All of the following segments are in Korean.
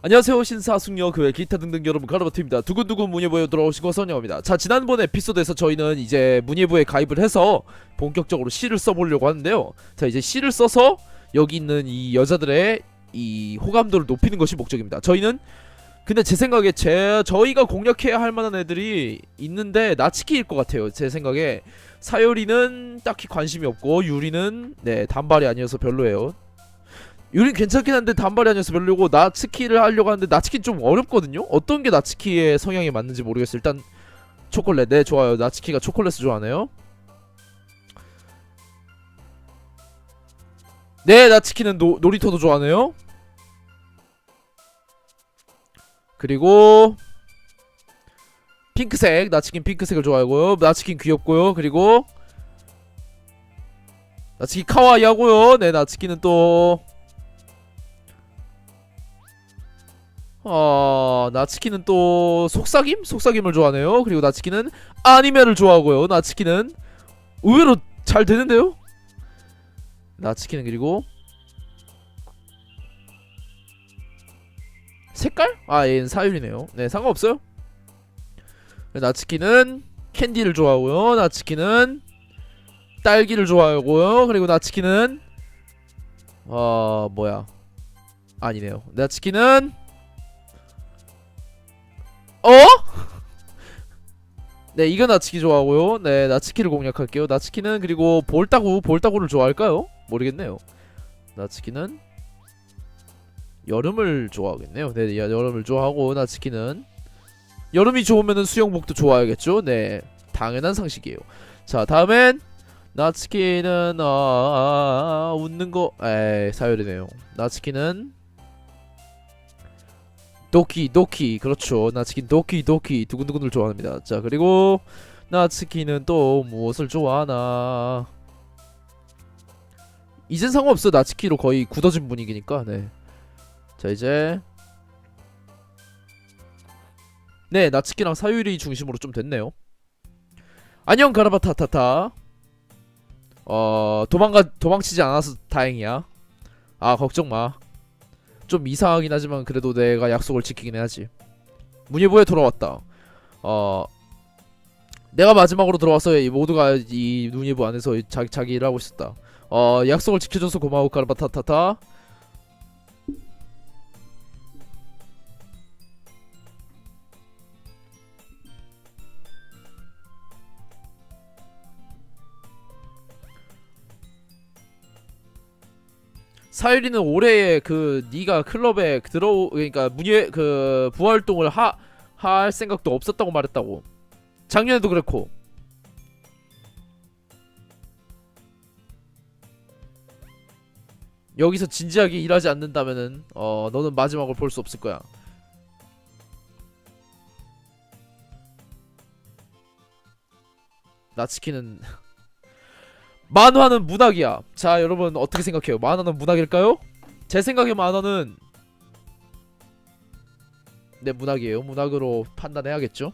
안녕하세요. 신사 숙녀 그외 기타 등등 여러분 가르바트입니다. 두근두근 문예부에 돌아오신 것을 환영합니다. 자 지난번 에피소드에서 저희는 이제 문예부에 가입을 해서 본격적으로 시를 써보려고 하는데요. 자 이제 시를 써서 여기 있는 이 여자들의 이 호감도를 높이는 것이 목적입니다. 저희는 근데 제 생각에 제 저희가 공략해야 할 만한 애들이 있는데 나치키일 것 같아요 제 생각에 사요리는 딱히 관심이 없고 유리는 네 단발이 아니어서 별로예요 유린 괜찮긴 한데 단발이 아니어서 별로고 나츠키를 하려고 하는데 나츠키 좀 어렵거든요. 어떤 게 나츠키의 성향에 맞는지 모르겠어요. 일단 초콜릿 네 좋아요. 나츠키가 초콜릿을 좋아하네요. 네 나츠키는 노, 놀이터도 좋아하네요. 그리고 핑크색 나츠킨 핑크색을 좋아하고요. 나츠킨 귀엽고요. 그리고 나츠키 카와이 하고요. 네 나츠키는 또 어, 나츠키는 또 속삭임? 속삭임을 좋아하네요. 그리고 나츠키는 아니메를 좋아하고요. 나츠키는 의외로 잘 되는데요? 나츠키는 그리고 색깔? 아, 얘는 사율이네요. 네, 상관없어요. 나츠키는 캔디를 좋아하고요. 나츠키는 딸기를 좋아하고요. 그리고 나츠키는 어, 뭐야? 아니네요. 나츠키는 어? 네, 이거 나츠키 좋아하고요. 네, 나츠키를 공략할게요. 나츠키는 그리고 볼따구, 볼따구를 좋아할까요? 모르겠네요. 나츠키는 여름을 좋아하겠네요. 네, 여- 여름을 좋아하고 나츠키는 여름이 좋으면은 수영복도 좋아야겠죠. 네, 당연한 상식이에요. 자, 다음엔 나츠키는 아, 아, 아, 웃는 거, 에이 사열이네요. 나츠키는 도키 도키. 그렇죠. 나츠키 도키 도키. 두근두근을 좋아합니다. 자 그리고 나츠키는 또 무엇을 좋아하나. 이젠 상관없어. 나츠키로 거의 굳어진 분위기니까. 네 자 이제 네 나츠키랑 사유리 중심으로 좀 됐네요 안녕 가라바타타타 어 도망가 도망치지 않아서 다행이야 아 걱정마 좀 이상하긴 하지만 그래도 내가 약속을 지키긴 해야지. 문예부에 돌아왔다. 어 내가 마지막으로 들어와서 이 모두가 이 문예부 안에서 자기 자기 일을 하고 있었다. 어 약속을 지켜줘서 고마워 까르바타타타. 사유리는 올해 그 네가 클럽에 들어 그러니까 문예 그 부활동을 하 할 생각도 없었다고 말했다고. 작년에도 그랬고. 여기서 진지하게 일하지 않는다면은 어 너는 마지막을 볼 수 없을 거야. 나치키는 만화는 문학이야. 자, 여러분 어떻게 생각해요? 만화는 문학일까요? 제 생각에 만화는 네 문학이에요. 문학으로 판단해야겠죠.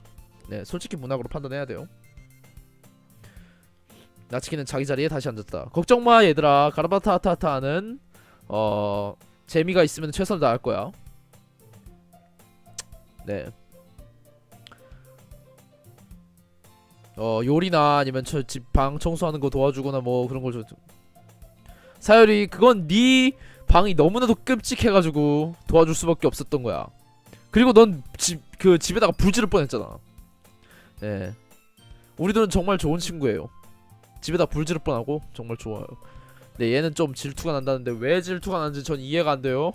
네, 솔직히 문학으로 판단해야 돼요. 나치키는 자기 자리에 다시 앉았다. 걱정 마 얘들아. 가라바타타타는 어 재미가 있으면 최선을 다할 거야. 네. 어 요리나 아니면 저 집 방 청소하는 거 도와주거나 뭐 그런 걸 좀. 사열이 그건 네 방이 너무나도 끔찍해가지고 도와줄 수밖에 없었던 거야. 그리고 넌 집 그 집에다가 불 지를 뻔했잖아. 네. 우리들은 정말 좋은 친구예요. 집에다 불 지를 뻔하고 정말 좋아요. 근데 얘는 좀 질투가 난다는데 왜 질투가 나는지 전 이해가 안 돼요.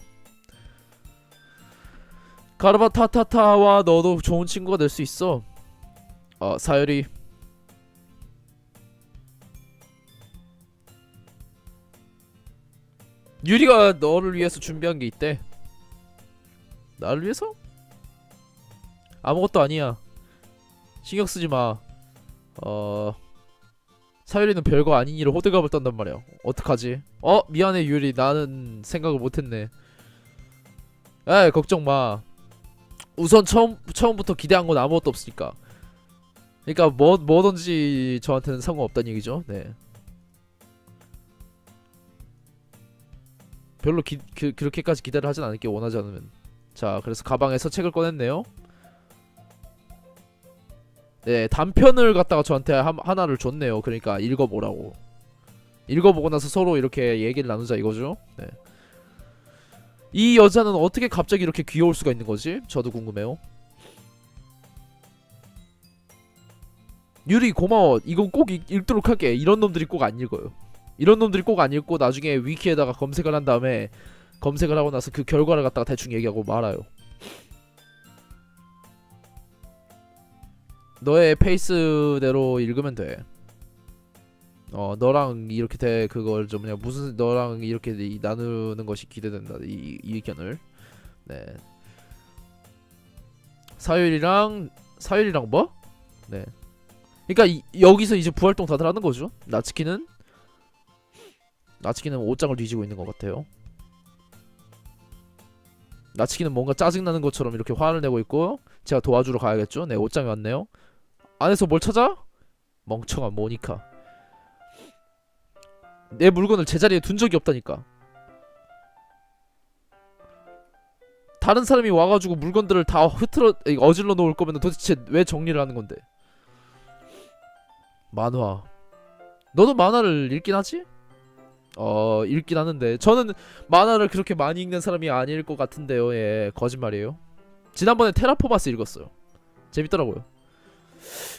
가르바타타타와 너도 좋은 친구가 될 수 있어. 어 사열이 유리가 너를 위해서 준비한 게 있대. 나를 위해서? 아무것도 아니야. 신경 쓰지 마. 어. 사유리는 별거 아닌 일을 호들갑을 떤단 말이야. 어떡하지? 어 미안해 유리 나는 생각을 못했네. 에 걱정 마. 우선 처음 처음부터 기대한 건 아무것도 없으니까. 그러니까 뭐 뭐든지 저한테는 상관없다는 얘기죠. 네. 별로 기, 그, 그렇게까지 기대를 하진 않을게 원하지 않으면. 자 그래서 가방에서 책을 꺼냈네요. 네 단편을 갖다가 저한테 하, 하나를 줬네요. 그러니까 읽어보라고. 읽어보고 나서 서로 이렇게 얘기를 나누자 이거죠. 네. 이 여자는 어떻게 갑자기 이렇게 귀여울 수가 있는 거지? 저도 궁금해요. 유리 고마워. 이건 꼭 읽, 읽도록 할게. 이런 놈들이 꼭 안 읽어요 이런 놈들이 꼭 안 읽고 나중에 위키에다가 검색을 한 다음에 검색을 하고 나서 그 결과를 갖다가 대충 얘기하고 말아요. 너의 페이스대로 읽으면 돼. 어 너랑 이렇게 돼. 그걸 좀 그냥 무슨 너랑 이렇게 이- 나누는 것이 기대된다. 이, 이 의견을. 네. 사유리랑 사유리랑 뭐? 네. 그러니까 이, 여기서 이제 부활동 다들 하는 거죠? 나츠키는 나츠키는 옷장을 뒤지고 있는 것 같아요. 나츠키는 뭔가 짜증나는 것처럼 이렇게 화를 내고 있고 제가 도와주러 가야겠죠? 네 옷장에 왔네요. 안에서 뭘 찾아? 멍청한 모니카. 내 물건을 제자리에 둔 적이 없다니까. 다른 사람이 와가지고 물건들을 다 흐트러 어질러 놓을 거면 도대체 왜 정리를 하는 건데? 만화. 너도 만화를 읽긴 하지? 어 읽긴 하는데 저는 만화를 그렇게 많이 읽는 사람이 아닐 것 같은데요. 예 거짓말이에요. 지난번에 테라포마스 읽었어요. 재밌더라고요.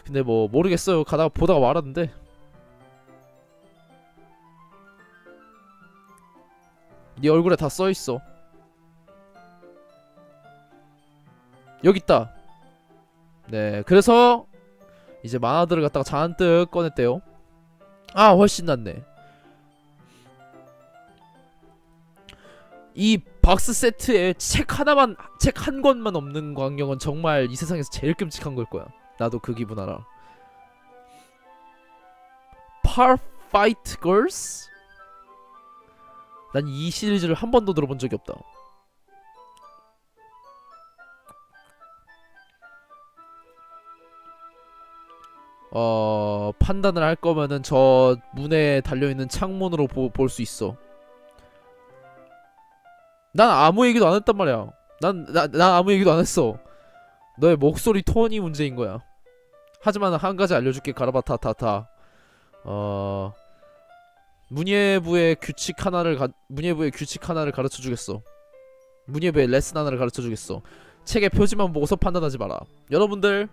근데 뭐 모르겠어요. 가다가 보다가 말았는데 네 얼굴에 다 써 있어. 여기 있다. 네, 그래서 이제 만화들을 갖다가 잔뜩 꺼냈대요. 아, 훨씬 낫네. 이 박스 세트에 책 하나만 책 한 권만 없는 광경은 정말 이 세상에서 제일 끔찍한 걸 거야. 나도 그 기분 알아. Fight Girls? 난이 시리즈를 한 번도 들어본 적이 없다. 어 판단을 할 거면은 저 문에 달려 있는 창문으로 볼 수 있어. 난 아무 얘기도 안 했단 말이야. 난, 나, 난 아무 얘기도 안 했어. 너의 목소리 톤이 문제인 거야. 하지만 한 가지 알려줄게, 가라바타타타. 어, 문예부의 규칙 하나를 가, 문예부의 규칙 하나를 가르쳐 주겠어. 문예부의 레슨 하나를 가르쳐 주겠어. 책의 표지만 보고서 판단하지 마라. 여러분들,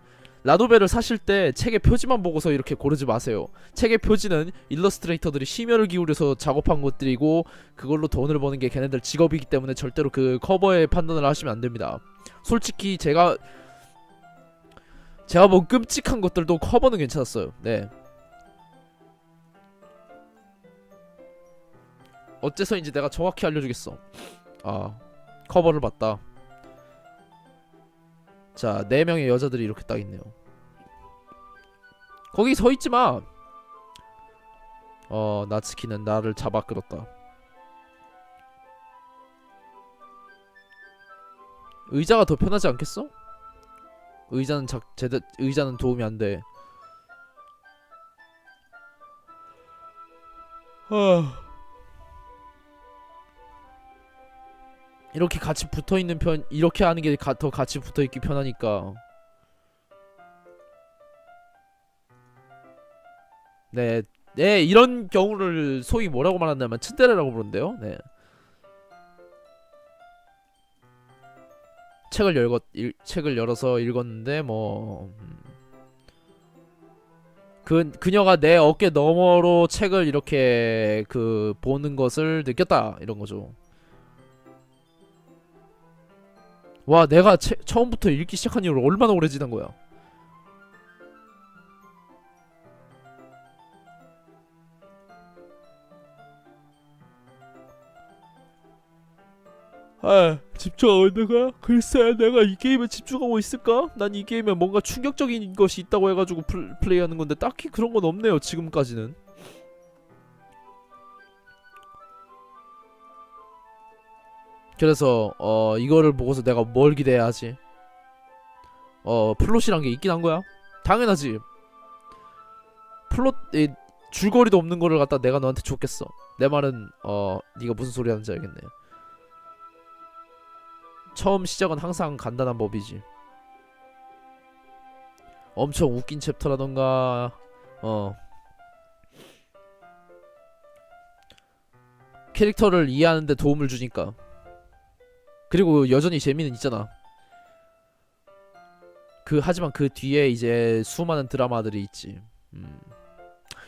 라노벨을 사실 때 책의 표지만 보고서 이렇게 고르지 마세요. 책의 표지는 일러스트레이터들이 심혈을 기울여서 작업한 것들이고 그걸로 돈을 버는 게 걔네들 직업이기 때문에 절대로 그 커버에 판단을 하시면 안 됩니다. 솔직히 제가 제가 본 끔찍한 것들도 커버는 괜찮았어요. 네. 어째서인지 내가 정확히 알려주겠어. 아 커버를 봤다. 자, 네 명의 여자들이 이렇게 딱 있네요. 거기 서 있지 마. 어, 나츠키는 나를 잡아 끌었다. 의자가 더 편하지 않겠어? 의자는 작 제대 의자는 도움이 안 돼. 하... 이렇게 같이 붙어 있는 편 이렇게 하는 게 더 같이 붙어 있기 편하니까. 네, 네 이런 경우를 소위 뭐라고 말한다면 츤데레라고 부른대요. 네. 책을 열고 일, 책을 열어서 읽었는데 뭐. 음. 그 그녀가 내 어깨 너머로 책을 이렇게 그 보는 것을 느꼈다 이런 거죠. 와 내가 채, 처음부터 읽기 시작한 이후로 얼마나 오래 지난 거야 아 집중하고 있는 거야? 글쎄 내가 이 게임에 집중하고 있을까? 난 이 게임에 뭔가 충격적인 것이 있다고 해가지고 플, 플레이하는 건데 딱히 그런 건 없네요 지금까지는. 그래서 어 이거를 보고서 내가 뭘 기대해야지? 어 플롯이란 게 있긴 한 거야? 당연하지. 플롯 이, 줄거리도 없는 거를 갖다 내가 너한테 줬겠어. 내 말은 어 네가 무슨 소리 하는지 알겠네 처음 시작은 항상 간단한 법이지. 엄청 웃긴 챕터라던가 어 캐릭터를 이해하는데 도움을 주니까 그리고 여전히 재미는 있잖아. 그 하지만 그 뒤에 이제 수많은 드라마들이 있지. 음.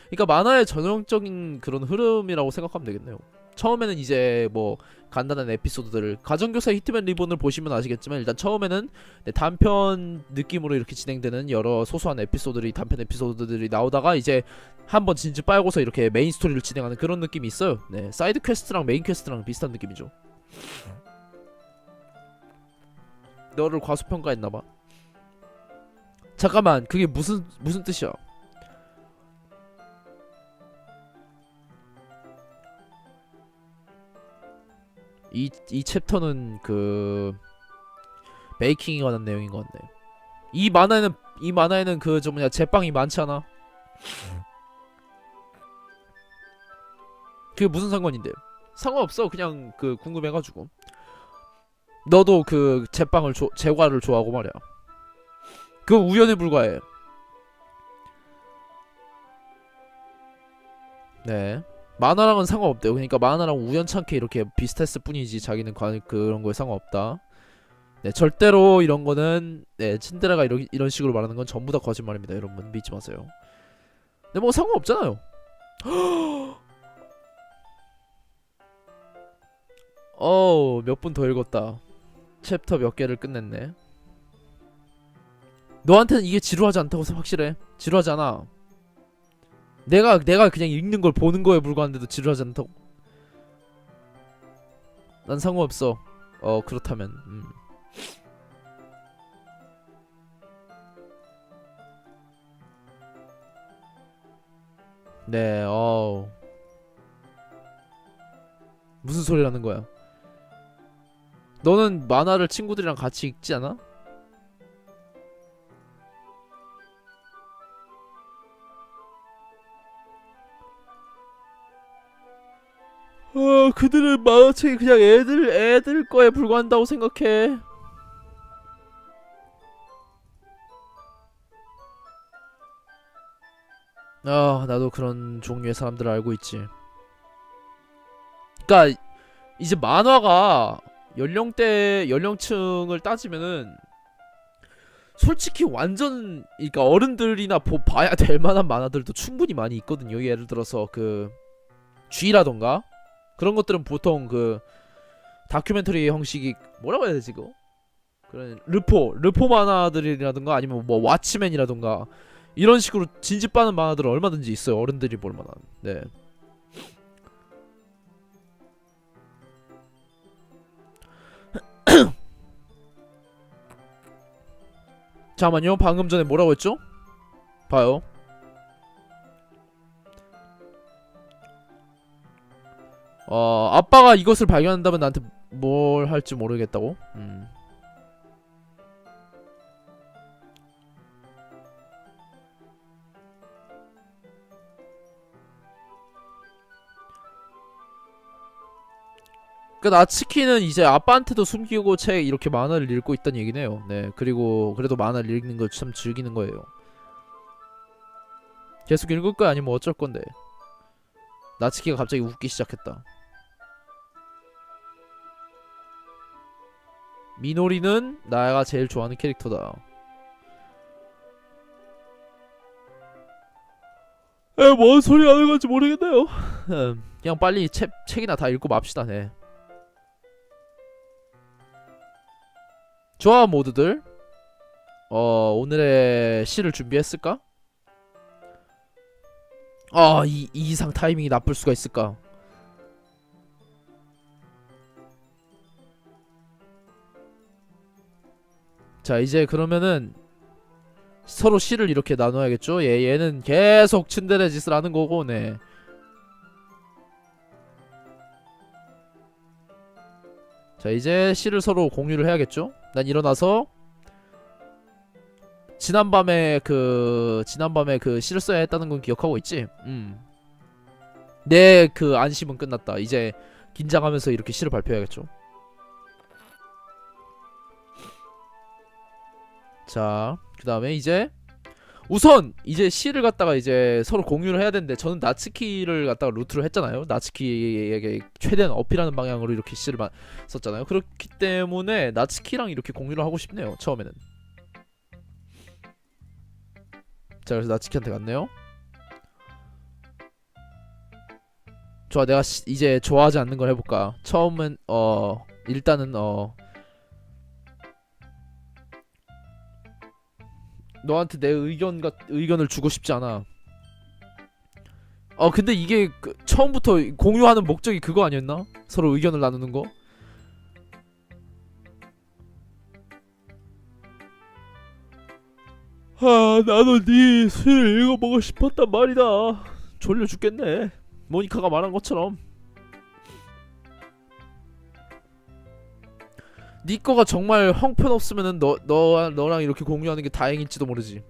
그러니까 만화의 전형적인 그런 흐름이라고 생각하면 되겠네요. 처음에는 이제 뭐 간단한 에피소드들을 가정교사 히트맨 리본을 보시면 아시겠지만 일단 처음에는 네, 단편 느낌으로 이렇게 진행되는 여러 소소한 에피소드들이 단편 에피소드들이 나오다가 이제 한번 진지 빨고서 이렇게 메인 스토리를 진행하는 그런 느낌이 있어요. 네, 사이드 퀘스트랑 메인 퀘스트랑 비슷한 느낌이죠. 너를 과소평가했나봐. 잠깐만, 그게 무슨 무슨 뜻이야? 이, 이 챕터는 그 베이킹에 관한 내용인 것 같네. 이 만화에는 이 만화에는 그 저 뭐냐 제빵이 많잖아. 그게 무슨 상관인데? 상관없어. 그냥 그 궁금해가지고. 너도 그 제빵을 조, 제과를 좋아하고 말이야. 그 우연에 불과해. 네. 만화랑은 상관없대요. 그러니까 만화랑 우연찮게 이렇게 비슷했을 뿐이지 자기는 관, 그런 거에 상관없다. 네, 절대로 이런 거는 네, 친데레가 이런 이런 식으로 말하는 건 전부 다 거짓말입니다. 여러분 믿지 마세요. 근데 뭐 상관없잖아요. 어우 몇 분 더 읽었다. 챕터 몇 개를 끝냈네. 너한테는 이게 지루하지 않다고 확실해. 지루하지 않아. 내가 내가 그냥 읽는 걸 보는 거에 불과한데도 지루하지 않다고. 난 상관없어. 어 그렇다면. 음. 네. 어. 무슨 소리 라는 거야? 너는 만화를 친구들이랑 같이 읽지 않아? 어, 그들은 만화책이 그냥 애들 애들 거에 불과한다고 생각해. 아, 나도 그런 종류의 사람들을 알고 있지. 그러니까 이제 만화가 연령대 연령층을 따지면은 솔직히 완전 그러니까 어른들이나 보, 봐야 될 만한 만화들도 충분히 많이 있거든요. 예를 들어서 그 쥐라던가 그런 것들은 보통 그 다큐멘터리 형식이 뭐라고 해야 되지 이거? 그런 르포 르포 만화들이라든가 아니면 뭐 왓츠맨이라든가 이런 식으로 진집하는 만화들은 얼마든지 있어요 어른들이 볼 만한 네 잠깐만요 방금 전에 뭐라고 했죠? 봐요 어 아빠가 이것을 발견한다면 나한테 뭘 할지 모르겠다고 음. 그 나츠키는 이제 아빠한테도 숨기고 책 이렇게 만화를 읽고 있다는 얘기네요. 네, 그리고 그래도 만화를 읽는 걸 참 즐기는 거예요. 계속 읽을 거야 아니면 어쩔 건데? 나츠키가 갑자기 웃기 시작했다. 미노리는 나가 제일 좋아하는 캐릭터다. 에, 뭔 소리 하는 건지 모르겠네요. 음, 그냥 빨리 책, 책이나 다 읽고 맙시다, 네. 좋아, 모두들. 어, 오늘의 시를 준비했을까? 아, 이, 이 이상 타이밍이 나쁠 수가 있을까? 자 이제 그러면은 서로 시를 이렇게 나눠야겠죠? 얘 얘는 계속 츤데레 짓을 하는 거고, 네. 자 이제 시를 서로 공유를 해야겠죠? 난 일어나서 지난밤에 그 지난밤에 그 시를 써야 했다는 건 기억하고 있지? 음. 내 그 안심은 끝났다. 이제 긴장하면서 이렇게 시를 발표해야겠죠? 자, 그 다음에 이제 우선 이제 시를 갖다가 이제 서로 공유를 해야 되는데 저는 나츠키를 갖다가 루트를 했잖아요. 나츠키에게 최대한 어필하는 방향으로 이렇게 마- 썼잖아요. 그렇기 때문에 나츠키랑 이렇게 공유를 하고 싶네요. 처음에는. 자, 그래서 나츠키한테 갔네요. 좋아, 내가 시- 이제 좋아하지 않는 걸 해볼까. 처음은 어 일단은 어 너한테 내 의견 같 의견을 주고 싶지 않아. 어 근데 이게 그, 처음부터 공유하는 목적이 그거 아니었나? 서로 의견을 나누는 거? 아 나도 네 수를 읽어보고 싶었단 말이다. 졸려 죽겠네. 모니카가 말한 것처럼. 네 거가 정말 형편없으면은 너, 너, 너랑 이렇게 공유하는 게 다행일지도 모르지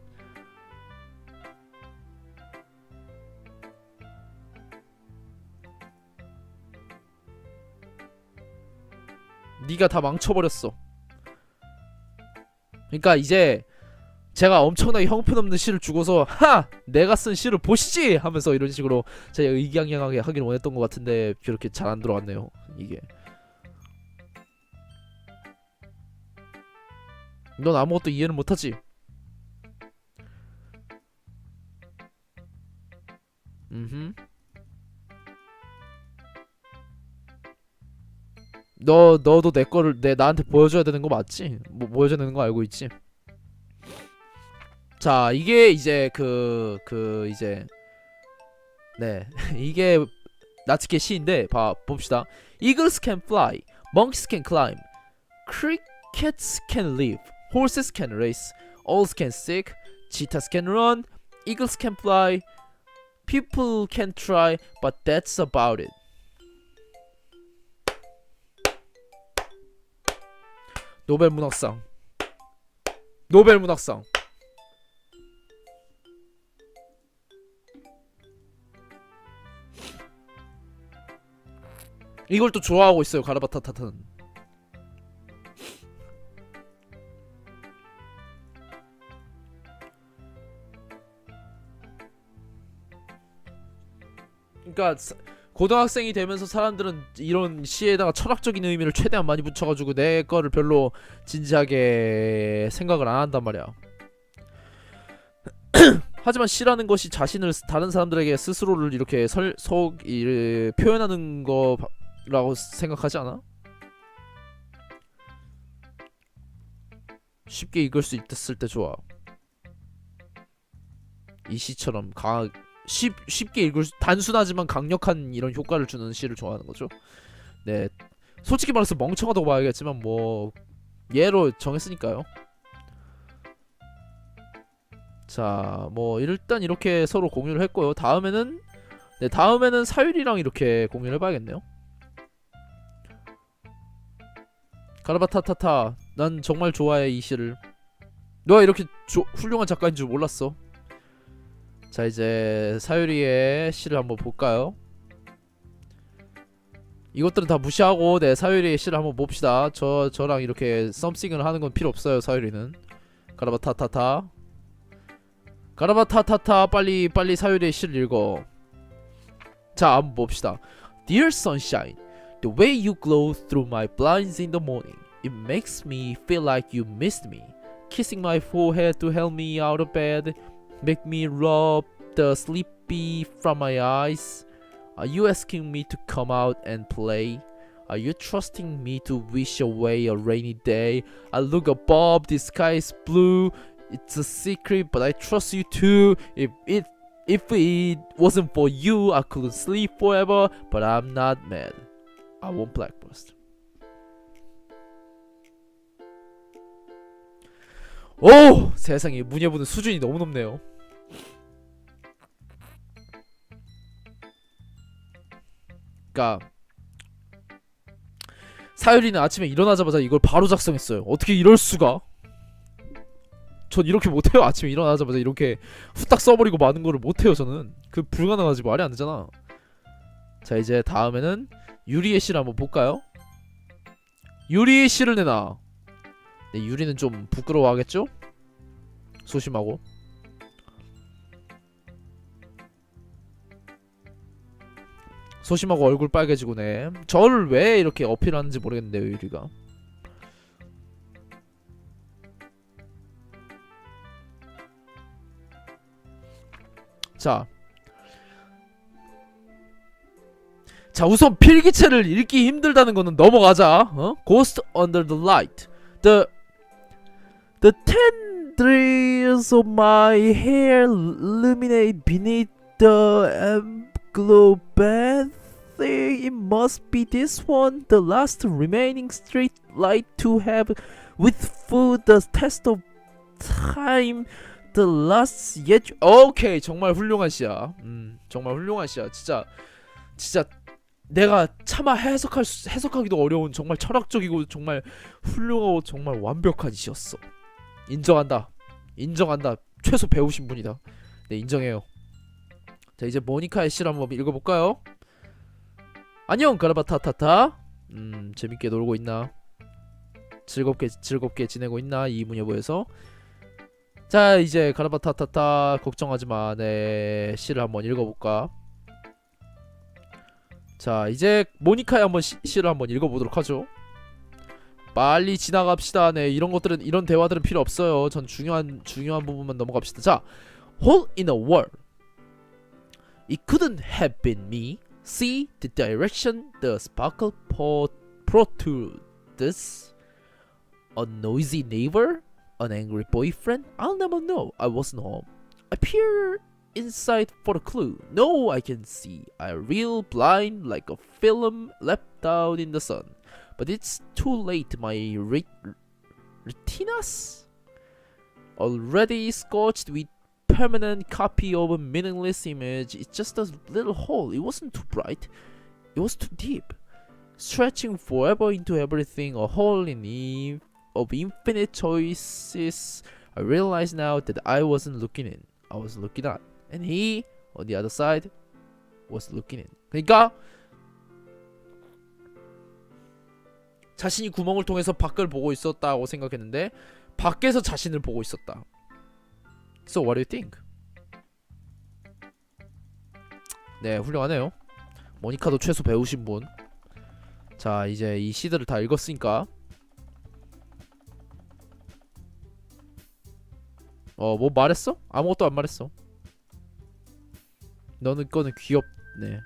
네가 다 망쳐버렸어 그러니까 이제 제가 엄청나게 형편없는 시를 주고서 하! 내가 쓴 시를 보시지! 하면서 이런 식으로 제가 의기양양하게 하길 원했던 것 같은데 그렇게 잘 안 들어갔네요 이게 넌 아무것도 이해는 못하지. 음. 너 너도 내 거를 내 나한테 보여줘야 되는 거 맞지? 뭐 보여줘야 되는 거 알고 있지? 자 이게 이제 그그 이제 네 이게 나츠케 시인데 봐 봅시다. Eagles can fly, monkeys can climb, crickets can live. Horses can race, owls can sing, cheetahs can run, eagles can fly, people can try, but that's about it. 노벨 문학상. 노벨 문학상. 이걸 또 좋아하고 있어요 가르바타타타는. 그러니까 사- 고등학생이 되면서 사람들은 이런 시에다가 철학적인 의미를 최대한 많이 붙여가지고 내 거를 별로 진지하게 생각을 안 한단 말이야. 하지만 시라는 것이 자신을 스- 다른 사람들에게 스스로를 이렇게 설, 속, 이, 표현하는 거라고 생각하지 않아? 쉽게 읽을 수 있을 때 좋아. 이 시처럼 강 쉽, 쉽게 읽을 수, 단순하지만 강력한 이런 효과를 주는 시를 좋아하는 거죠. 네, 솔직히 말해서 멍청하다고 봐야겠지만 뭐 예로 정했으니까요. 자, 뭐 일단 이렇게 서로 공유를 했고요. 다음에는 네, 다음에는 사유리랑 이렇게 공유를 해봐야겠네요. 가르바타타타, 난 정말 좋아해 이 시를. 너가 이렇게 조, 훌륭한 작가인 줄 몰랐어. 자 이제 사유리의 시를 한번 볼까요? 이것들은 다 무시하고 네 사유리의 시를 한번 봅시다. 저 저랑 이렇게 썸씽을 하는 건 필요 없어요. 사유리는 가라바타타타 가라바타타타 빨리 빨리 사유리의 시를 읽어. 자 한번 봅시다. Dear sunshine, the way you glow through my blinds in the morning, it makes me feel like you missed me. Kissing my forehead to help me out of bed. Make me rub the sleepy from my eyes. Are you asking me to come out and play? Are you trusting me to wish away a rainy day? I look above, the sky is blue. It's a secret, but I trust you too. If it if it wasn't for you, I couldn't sleep forever. But I'm not mad. I won't blackburst. 오 세상에 문예부는 수준이 너무 높네요. 그러니까 사유리는 아침에 일어나자마자 이걸 바로 작성했어요. 어떻게 이럴 수가? 전 이렇게 못해요. 아침에 일어나자마자 이렇게 후딱 써버리고 마는 거를 못해요. 저는 그 불가능하지 말이 안 되잖아. 자 이제 다음에는 유리의 시를 한번 볼까요? 유리의 시를 내놔. 네, 유리는 좀 부끄러워하겠죠? 소심하고 소심하고 얼굴 빨개지고네 저를 왜 이렇게 어필하는지 모르겠는데요 유리가 자. 자, 우선 필기체를 읽기 힘들다는 거는 넘어가자. 어? Ghost under the light. The the tendrils of my hair illuminate beneath the glow bed. It must be this one, the last remaining street light to have withstood the test of time. The last yet 오케이 정말 훌륭한 시야. 음 정말 훌륭한 시야. 진짜 진짜 내가 차마 해석할 수, 해석하기도 어려운 정말 철학적이고 정말 훌륭하고 정말 완벽한 시였어. 인정한다. 인정한다. 최소 배우신 분이다. 네 인정해요. 자 이제 모니카의 시를 한번 읽어볼까요 안녕 가라바타타타. 음 재밌게 놀고 있나? 즐겁게 즐겁게 지내고 있나? 이 무녀보에서? 자 이제 가라바타타타 걱정하지마. 내 시를 한번 읽어볼까? 자 이제 모니카의 한번 시, 시를 한번 읽어보도록 하죠. 빨리 지나갑시다. 네 이런 것들은 이런 대화들은 필요 없어요. 전 중요한 중요한 부분만 넘어갑시다. 자 Hole in a wall. It couldn't have been me See the direction the sparkle pro- protrudes A noisy neighbor an angry boyfriend? I'll never know. I wasn't home. I peer inside for a clue. No, I can see. I reel blind like a film left out in the sun. But it's too late. My re- retinas already scorched with permanent copy of a meaningless image. It's just a little hole. It wasn't too bright. It was too deep. Stretching forever into everything, a hole in Eve of infinite choices, I realize now that I wasn't looking in. I was looking out. And he, on the other side, was looking in. 그러니까 자신이 구멍을 통해서 밖을 보고 있었다고 생각했는데 밖에서 자신을 보고 있었다. So what do you think? 네, 훌륭하네요. 모니카도 최소 배우신 분. 자, 이제 이 시들을 다 읽었으니까 어 뭐 말했어? 아무것도 안 말했어 너는 거는 귀엽네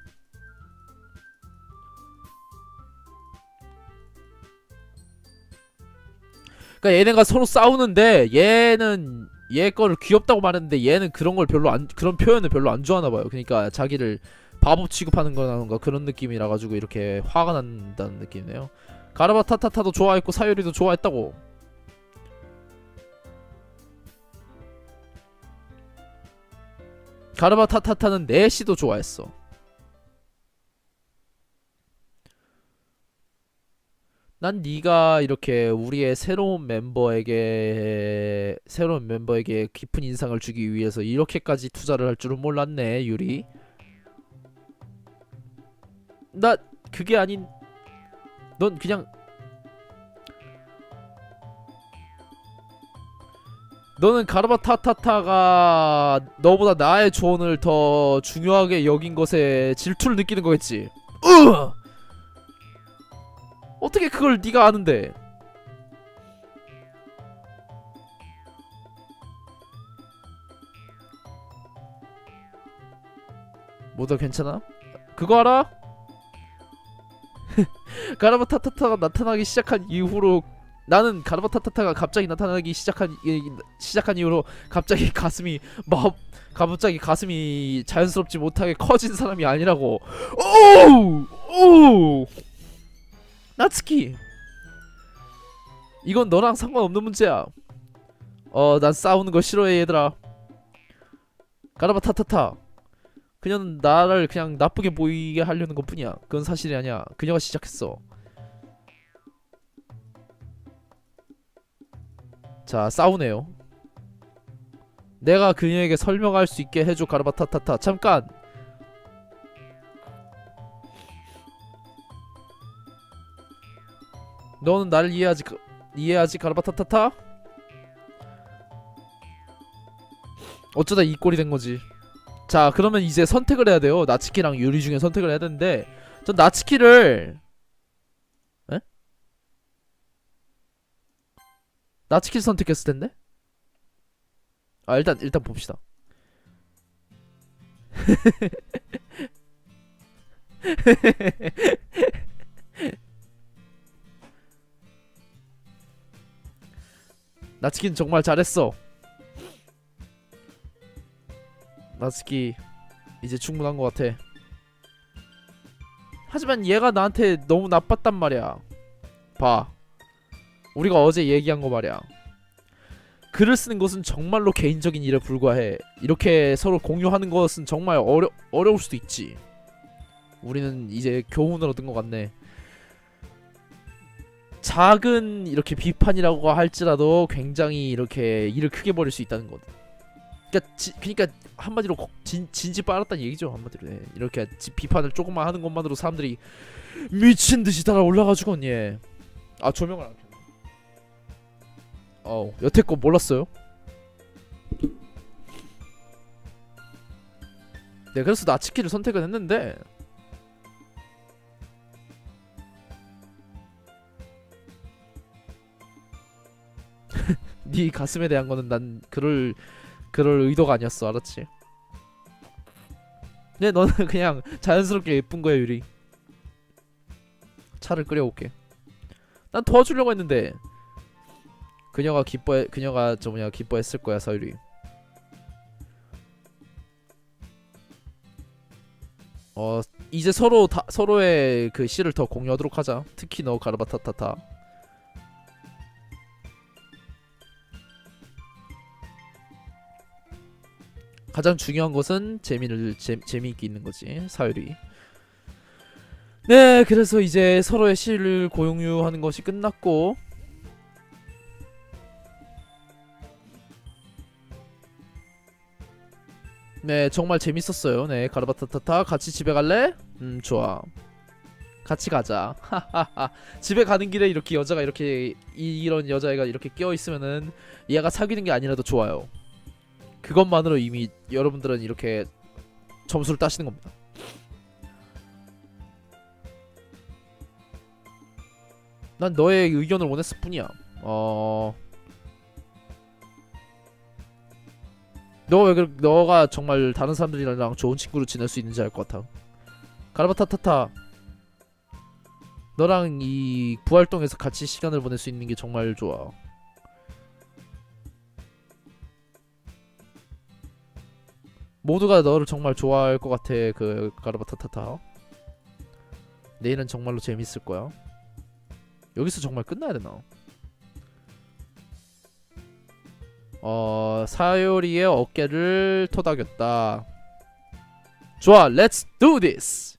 그러니까 얘네가 서로 싸우는데 얘는 얘 거를 귀엽다고 말했는데 얘는 그런 걸 별로 안 그런 표현을 별로 안 좋아하나 봐요. 그러니까 자기를 바보 취급하는 거나가 그런 느낌이라 가지고 이렇게 화가 난다는 느낌이네요. 가르바타타타도 좋아했고 사유리도 좋아했다고. 가르바타타타는 내시도 좋아했어. 난 네가 이렇게 우리의 새로운 멤버에게 새로운 멤버에게 깊은 인상을 주기 위해서 이렇게까지 투자를 할 줄은 몰랐네, 유리. 나 그게 아닌 넌 그냥 너는 가르바타타타가 너보다 나의 조언을 더 중요하게 여긴 것에 질투를 느끼는 거겠지. 으! 어떻게 그걸 네가 아는데? 뭐다 괜찮아? 그거 알아? 가르바타타타가 나타나기 시작한 이후로 나는 가르바타타타가 갑자기 나타나기 시작한 이, 시작한 이후로 갑자기 가슴이 막 갑자기 가슴이 자연스럽지 못하게 커진 사람이 아니라고. 오! 오! 나츠키. 이건 너랑 상관없는 문제야. 어, 난 싸우는 거 싫어해, 얘들아. 가라바 타타타. 그녀는 나를 그냥 나쁘게 보이게 하려는 것 뿐이야. 그건 사실이 아니야. 그녀가 시작했어. 자, 싸우네요. 내가 그녀에게 설명할 수 있게 해줘, 가라바타타타. 잠깐. 너는 나를 이해하지 가- 이해하지 가르바타타타? 어쩌다 이 꼴이 된 거지. 자, 그러면 이제 선택을 해야 돼요. 나츠키랑 유리 중에 선택을 해야 되는데, 전 나츠키를 에? 나츠키 선택했을 텐데? 아, 일단 일단 봅시다. 나츠키는 정말 잘했어. 나츠키 이제 충분한 것 같아. 하지만 얘가 나한테 너무 나빴단 말이야. 봐. 우리가 어제 얘기한 거 말이야. 글을 쓰는 것은 정말로 개인적인 일에 불과해. 이렇게 서로 공유하는 것은 정말 어려 어려울 수도 있지. 우리는 이제 교훈을 얻은 것 같네. 작은 이렇게 비판이라고 할지라도 굉장히 이렇게 일을 크게 벌일 수 있다는 것. 그러니까 지, 그러니까 한마디로 거- 진, 진지 빨았다는 얘기죠 한마디로 예. 이렇게 지- 비판을 조금만 하는 것만으로 사람들이 미친 듯이 달아 올라가지고 예. 아 조명을 안 켰네. 어 여태 거 몰랐어요? 네 그래서 나치키를 선택은 했는데 네 가슴에 대한 거는 난 그럴 그럴 의도가 아니었어 알았지? 네 너는 그냥 자연스럽게 예쁜 거야 유리. 차를 끓여올게. 난 도와주려고 했는데 그녀가 기뻐해 그녀가 저 뭐냐 기뻐했을 거야 서유리. 어 이제 서로 다 서로의 그 시를 더 공유하도록 하자. 특히 너 가르바타타타 가장 중요한 것은 재미를 재, 재미있게 있는 거지 사유리 네 그래서 이제 서로의 시를 공유하는 것이 끝났고. 네 정말 재밌었어요. 네 가르바타타타 같이 집에 갈래? 음 좋아. 같이 가자. 집에 가는 길에 이렇게 여자가 이렇게 이, 이런 여자애가 이렇게 끼어 있으면은 얘가 사귀는 게 아니라도 좋아요 그것만으로 이미 여러분들은 이렇게 점수를 따시는 겁니다. 난 너의 의견을 원했을 뿐이야. 어. 너왜 그 너가 정말 다른 사람들이랑 좋은 친구로 지낼 수 있는지 알 것 같아. 가르바타타타. 너랑 이 부활동에서 같이 시간을 보낼 수 있는 게 정말 좋아. 모두가 너를 정말 좋아할 것 같아 그 가르바타타타. 내일은 정말로 재밌을 거야. 여기서 정말 끝나야 되나? 어 사요리의 어깨를 토닥였다. 좋아 let's do this.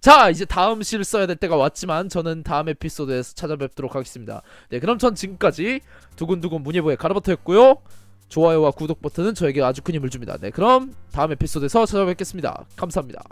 자 이제 다음 시를 써야 될 때가 왔지만 저는 다음 에피소드에서 찾아뵙도록 하겠습니다. 네 그럼 전 지금까지 두근두근 문예보의 가르바타였고요 좋아요와 구독 버튼은 저에게 아주 큰 힘을 줍니다. 네, 그럼 다음 에피소드에서 찾아뵙겠습니다. 감사합니다.